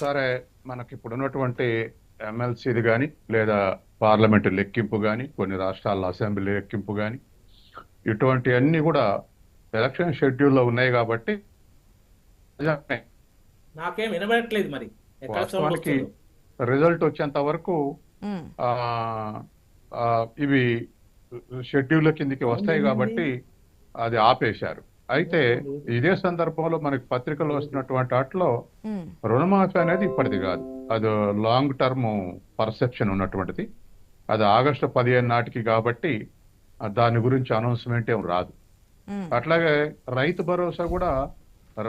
సరే మనకి ఇప్పుడు ఉన్నటువంటి ఎమ్మెల్సీది కానీ లేదా పార్లమెంటు లెక్కింపు కానీ కొన్ని రాష్ట్రాల్లో అసెంబ్లీ లెక్కింపు కానీ ఇటువంటి అన్ని కూడా ఎలక్షన్ షెడ్యూల్లో ఉన్నాయి కాబట్టి నిజమే. నాకేం వినబడట్లేదు మరి వాస్తవానికి. రిజల్ట్ వచ్చేంత వరకు ఉమ్, ఆ, ఆ, ఇవి షెడ్యూల్ కిందకి వస్తాయి కాబట్టి అది ఆపేశారు అయితే ఇదే సందర్భంలో మనకి పత్రికలు వస్తున్నటువంటి వాటిలో రుణమాఫీ అనేది ఇప్పటిది కాదు. అది లాంగ్ టర్మ్ పర్సెప్షన్ ఉన్నటువంటిది. అది ఆగస్టు పదిహేను నాటికి కాబట్టి దాని గురించి అనౌన్స్మెంట్ ఏం రాదు. అట్లాగే రైతు భరోసా కూడా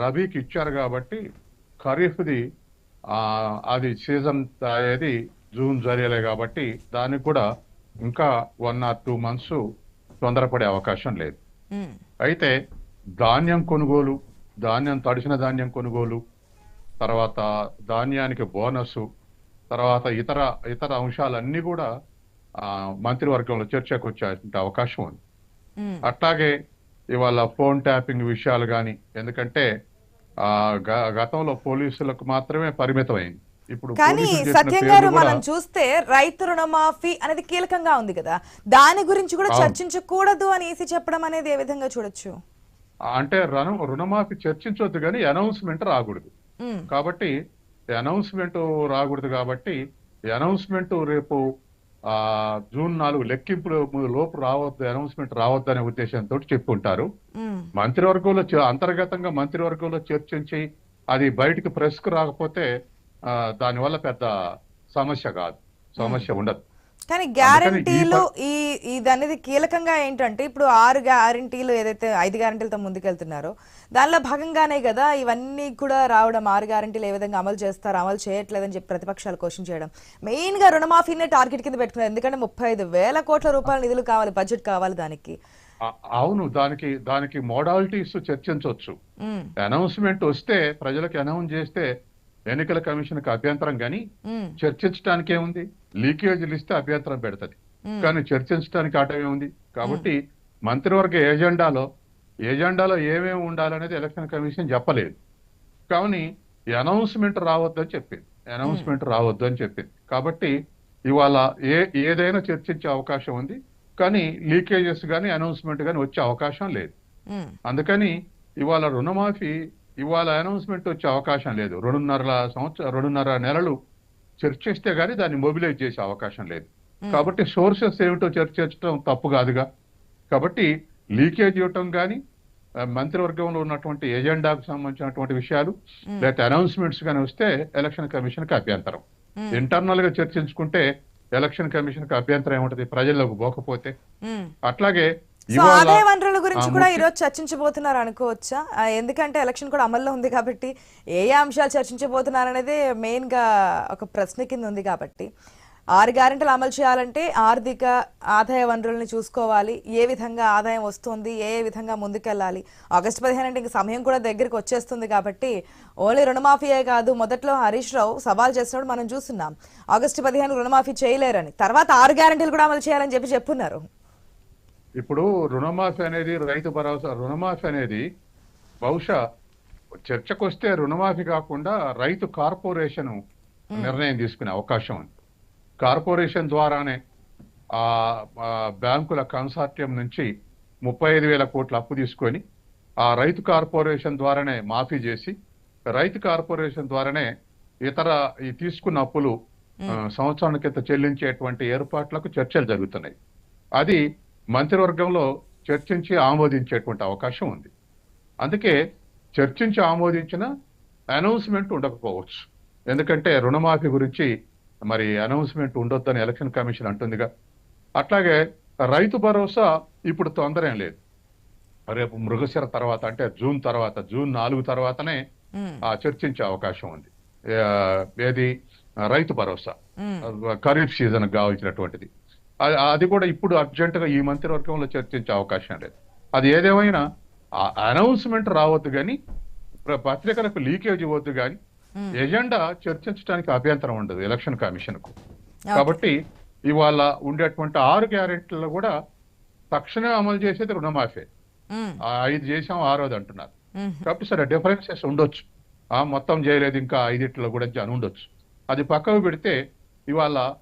రబీకి ఇచ్చారు కాబట్టి ఖరీఫ్ది అది సీజన్ అయ్యేది జూన్ జరిగలే కాబట్టి దానికి కూడా ఇంకా వన్ ఆర్ టూ మంత్స్ తొందరపడే అవకాశం లేదు. అయితే ధాన్యం కొనుగోలు ధాన్యం తడిసిన ధాన్యం కొనుగోలు తర్వాత ధాన్యానికి బోనస్ తర్వాత ఇతర ఇతర అంశాలన్నీ కూడా ఆ, మంత్రివర్గంలో చర్చకు వచ్చే అవకాశం ఉంది. అట్లాగే ఇవాళ ఫోన్ ట్యాపింగ్ విషయాలు కానీ ఎందుకంటే ఆ గ- గతంలో పోలీసులకు మాత్రమే పరిమితమైంది ఇప్పుడు కానీ సత్యం గారు మనం చూస్తే రైతు రుణమాఫీ అనేది కీలకంగా ఉంది కదా దాని గురించి కూడా. చర్చించకూడదు అని ఏసీ చెప్పడం అనేది ఏ విధంగా చూడొచ్చు అంటే రుణ రుణమాఫీ చర్చించవద్దు కానీ అనౌన్స్మెంట్ రాకూడదు. కాబట్టి అనౌన్స్మెంట్ రాకూడదు కాబట్టి అనౌన్స్మెంట్ రేపు ఆ జూన్ నాలుగు లెక్కింపుల లోపు రావద్దు అనౌన్స్మెంట్ రావద్దు అనే ఉద్దేశంతో చెప్పుంటారు. ఉమ్, మంత్రివర్గంలో అంతర్గతంగా మంత్రివర్గంలో చర్చించి అది బయటికి ప్రెస్కు రాకపోతే దానివల్ల పెద్ద సమస్య కాదు. సమస్య ఉండదు. కానీ గ్యారంటీలు ఈ ఇది అనేది కీలకంగా ఏంటంటే ఇప్పుడు ఆరు గ్యారంటీలు ఏదైతే ఐదు గ్యారంటీలతో ముందుకెళ్తున్నారో దానిలో భాగంగానే కదా ఇవన్నీ కూడా రావడం ఆరు గ్యారంటీలు ఏ విధంగా అమలు చేస్తారు అమలు చేయట్లేదని చెప్పి ప్రతిపక్షాలు క్వశ్చన్ చేయడం. మెయిన్గా రుణమాఫీనే టార్గెట్ కింద పెట్టుకున్నారు. ఎందుకంటే ముప్పై ఐదు వేల కోట్ల రూపాయల నిధులు కావాలి బడ్జెట్ కావాలి దానికి. అవును దానికి దానికి మోడాలిటీస్ చర్చించవచ్చు అనౌన్స్మెంట్ వస్తే ప్రజలకు అనౌన్స్ చేస్తే ఎన్నికల కమిషన్కి అభ్యంతరం కానీ చర్చించడానికి ఏముంది లీకేజీలు ఇస్తే అభ్యంతరం పెడతది. కానీ చర్చించడానికి ఆట ఏముంది? కాబట్టి మంత్రివర్గ ఏజెండాలో ఏజెండాలో ఏమేమి ఉండాలనేది ఎలక్షన్ కమిషన్ చెప్పలేదు. కానీ అనౌన్స్మెంట్ రావద్దని చెప్పింది. అనౌన్స్మెంట్ రావద్దు అని చెప్పింది. కాబట్టి ఇవాళ ఏ ఏదైనా చర్చించే అవకాశం ఉంది. కానీ లీకేజెస్ కానీ అనౌన్స్మెంట్ కానీ వచ్చే అవకాశం లేదు. అందుకని ఇవాళ రుణమాఫీ ఇవాళ అనౌన్స్మెంట్ వచ్చే అవకాశం లేదు. రెండున్నర సంవత్సరం రెండున్నర నెలలు చర్చిస్తే గానీ దాన్ని మొబిలైజ్ చేసే అవకాశం లేదు. కాబట్టి సోర్సెస్ ఏమిటో చర్చించడం తప్పు కాదుగా. కాబట్టి లీకేజ్ ఇవ్వటం కానీ మంత్రివర్గంలో ఉన్నటువంటి ఎజెండాకు సంబంధించినటువంటి విషయాలు లేకపోతే అనౌన్స్మెంట్స్ కానీ వస్తే ఎలక్షన్ కమిషన్కి అభ్యంతరం. ఇంటర్నల్గా చర్చించుకుంటే ఎలక్షన్ కమిషన్కి అభ్యంతరం ఏముంటది? ప్రజల్లోకి పోకపోతే. అట్లాగే సో ఆదాయ వనరుల గురించి కూడా ఈరోజు చర్చించబోతున్నారు అనుకోవచ్చా? ఎందుకంటే ఎలక్షన్ కూడా అమల్లో ఉంది కాబట్టి ఏ ఏ అంశాలు చర్చించబోతున్నారు అనేది మెయిన్గా ఒక ప్రశ్న కింద ఉంది కాబట్టి. ఆరు గ్యారెంటీలు అమలు చేయాలంటే ఆర్థిక ఆదాయ వనరుల్ని చూసుకోవాలి. ఏ విధంగా ఆదాయం వస్తుంది ఏ ఏ విధంగా ముందుకెళ్ళాలి. ఆగస్టు పదిహేను అంటే ఇంక సమయం కూడా దగ్గరికి వచ్చేస్తుంది కాబట్టి ఓన్లీ రుణమాఫీయే కాదు మొదట్లో హరీష్ రావు సవాల్ చేసినప్పుడు మనం చూస్తున్నాం. ఆగస్టు పదిహేను రుణమాఫీ చేయలేరని. తర్వాత ఆరు గ్యారెంటీలు కూడా అమలు చేయాలని చెప్పి చెప్పున్నారు. ఇప్పుడు రుణమాఫీ అనేది రైతు భరోసా రుణమాఫీ అనేది బహుశా చర్చకు వస్తే రుణమాఫీ కాకుండా రైతు కార్పొరేషన్ నిర్ణయం తీసుకునే అవకాశం ఉంది. కార్పొరేషన్ ద్వారానే ఆ బ్యాంకుల కన్సార్టియం నుంచి ముప్పై ఐదు వేల కోట్ల అప్పు తీసుకొని ఆ రైతు కార్పొరేషన్ ద్వారానే మాఫీ చేసి రైతు కార్పొరేషన్ ద్వారానే ఇతర ఈ తీసుకున్న అప్పులు సంవత్సరాల క్రితం చెల్లించేటువంటి ఏర్పాట్లకు చర్చలు జరుగుతున్నాయి. అది మంత్రివర్గంలో చర్చించి ఆమోదించేటువంటి అవకాశం ఉంది. అందుకే చర్చించి ఆమోదించిన అనౌన్స్మెంట్ ఉండకపోవచ్చు. ఎందుకంటే రుణమాఫీ గురించి మరి అనౌన్స్మెంట్ ఉండొద్దని ఎలక్షన్ కమిషన్ అంటుందిగా. అట్లాగే రైతు భరోసా ఇప్పుడు తొందర ఏం లేదు. రేపు మృగశిర తర్వాత అంటే జూన్ తర్వాత జూన్ నాలుగు తర్వాతనే ఆ చర్చించే అవకాశం ఉంది. ఏది? రైతు భరోసా. ఖరీఫ్ సీజన్ కావాల్సినటువంటిది. అది- కూడా ఇప్పుడు అర్జెంట్గా ఈ మంత్రివర్గంలో చర్చించే అవకాశం లేదు. అది ఏదేమైనా అనౌన్స్మెంట్ రావద్దు కానీ పత్రికలకు లీకేజ్ ఇవ్వద్దు కానీ. ఎజెండా చర్చించడానికి అభ్యంతరం ఉండదు ఎలక్షన్ కమిషన్కు. కాబట్టి ఇవాళ ఉండేటువంటి ఆరు గ్యారెంటీలు కూడా తక్షణమే అమలు చేసేది రుణమాఫీ. ఐదు చేసాం ఆరోది అంటున్నారు. కాబట్టి సరే డిఫరెన్సెస్ ఉండొచ్చు. ఆ మొత్తం చేయలేదు ఇంకా ఐదిట్లో కూడా అని ఉండొచ్చు. అది పక్కకు పెడితే ఇవాళ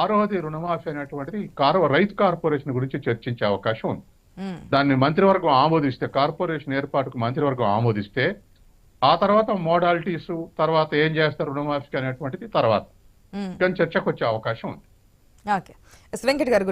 ఆరోది రుణమాఫీ అనేటువంటిది కార్ రైతు కార్పొరేషన్ గురించి చర్చించే అవకాశం ఉంది. దాన్ని మంత్రివర్గం ఆమోదిస్తే కార్పొరేషన్ ఏర్పాటుకు మంత్రివర్గం ఆమోదిస్తే ఆ తర్వాత మోడాలిటీస్ తర్వాత ఏం చేస్తారు రుణమాఫీకి అనేటువంటిది తర్వాత. కానీ చర్చకు వచ్చే అవకాశం ఉంది. వెంకట్ గారు